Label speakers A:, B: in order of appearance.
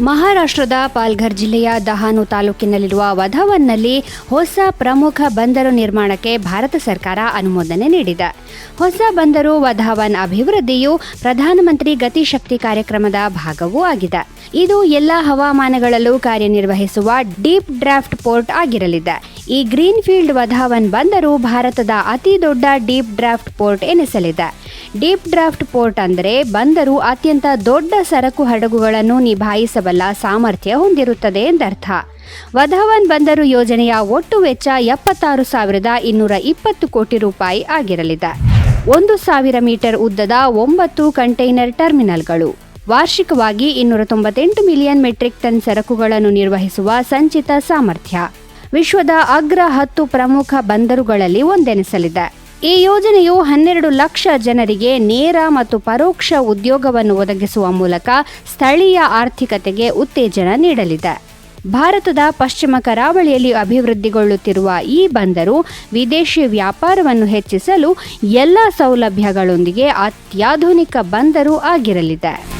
A: ಮಹಾರಾಷ್ಟ್ರದ ಪಾಲ್ಘರ್ ಜಿಲ್ಲೆಯ ದಹಾನು ತಾಲೂಕಿನಲ್ಲಿರುವ ವಧವನ್ನಲ್ಲಿ ಹೊಸ ಪ್ರಮುಖ ಬಂದರು ನಿರ್ಮಾಣಕ್ಕೆ ಭಾರತ ಸರ್ಕಾರ ಅನುಮೋದನೆ ನೀಡಿದೆ. ಹೊಸ ಬಂದರು ವಧಾವನ್ ಅಭಿವೃದ್ಧಿಯು ಪ್ರಧಾನಮಂತ್ರಿ ಗತಿಶಕ್ತಿ ಕಾರ್ಯಕ್ರಮದ ಭಾಗವೂ ಆಗಿದೆ. ಇದು ಎಲ್ಲ ಹವಾಮಾನಗಳಲ್ಲೂ ಕಾರ್ಯನಿರ್ವಹಿಸುವ ಡೀಪ್ ಡ್ರಾಫ್ಟ್ ಪೋರ್ಟ್ ಆಗಿರಲಿದೆ. ಈ ಗ್ರೀನ್ಫೀಲ್ಡ್ ವಧಾವನ್ ಬಂದರು ಭಾರತದ ಅತಿ ದೊಡ್ಡ ಡೀಪ್ ಡ್ರಾಫ್ಟ್ ಪೋರ್ಟ್ ಎನಿಸಲಿದೆ. ಡೀಪ್ ಡ್ರಾಫ್ಟ್ ಪೋರ್ಟ್ ಅಂದರೆ ಬಂದರು ಅತ್ಯಂತ ದೊಡ್ಡ ಸರಕು ಹಡಗುಗಳನ್ನು ನಿಭಾಯಿಸಬಲ್ಲ ಸಾಮರ್ಥ್ಯ ಹೊಂದಿರುತ್ತದೆ ಎಂದರ್ಥ. ವಧವನ್ ಬಂದರು ಯೋಜನೆಯ ಒಟ್ಟು ವೆಚ್ಚ ಎಪ್ಪತ್ತಾರು ಸಾವಿರದ ಇನ್ನೂರ ಇಪ್ಪತ್ತು ಕೋಟಿ ರೂಪಾಯಿ ಆಗಿರಲಿದೆ. ಒಂದು ಸಾವಿರ ಮೀಟರ್ ಉದ್ದದ ಒಂಬತ್ತು ಕಂಟೈನರ್ ಟರ್ಮಿನಲ್ಗಳು. ವಾರ್ಷಿಕವಾಗಿ ಇನ್ನೂರ ತೊಂಬತ್ತೆಂಟು ಮಿಲಿಯನ್ ಮೆಟ್ರಿಕ್ ಟನ್ ಸರಕುಗಳನ್ನು ನಿರ್ವಹಿಸುವ ಸಂಚಿತ ಸಾಮರ್ಥ್ಯ. ವಿಶ್ವದ ಅಗ್ರ ಹತ್ತು ಪ್ರಮುಖ ಬಂದರುಗಳಲ್ಲಿ ಒಂದೆನಿಸಲಿದೆ. ಈ ಯೋಜನೆಯು ಹನ್ನೆರಡು ಲಕ್ಷ ಜನರಿಗೆ ನೇರ ಮತ್ತು ಪರೋಕ್ಷ ಉದ್ಯೋಗವನ್ನು ಒದಗಿಸುವ ಮೂಲಕ ಸ್ಥಳೀಯ ಆರ್ಥಿಕತೆಗೆ ಉತ್ತೇಜನ ನೀಡಲಿದೆ. ಭಾರತದ ಪಶ್ಚಿಮ ಕರಾವಳಿಯಲ್ಲಿ ಅಭಿವೃದ್ಧಿಗೊಳ್ಳುತ್ತಿರುವ ಈ ಬಂದರು ವಿದೇಶಿ ವ್ಯಾಪಾರವನ್ನು ಹೆಚ್ಚಿಸಲು ಎಲ್ಲ ಸೌಲಭ್ಯಗಳೊಂದಿಗೆ ಅತ್ಯಾಧುನಿಕ ಬಂದರು ಆಗಿರಲಿದೆ.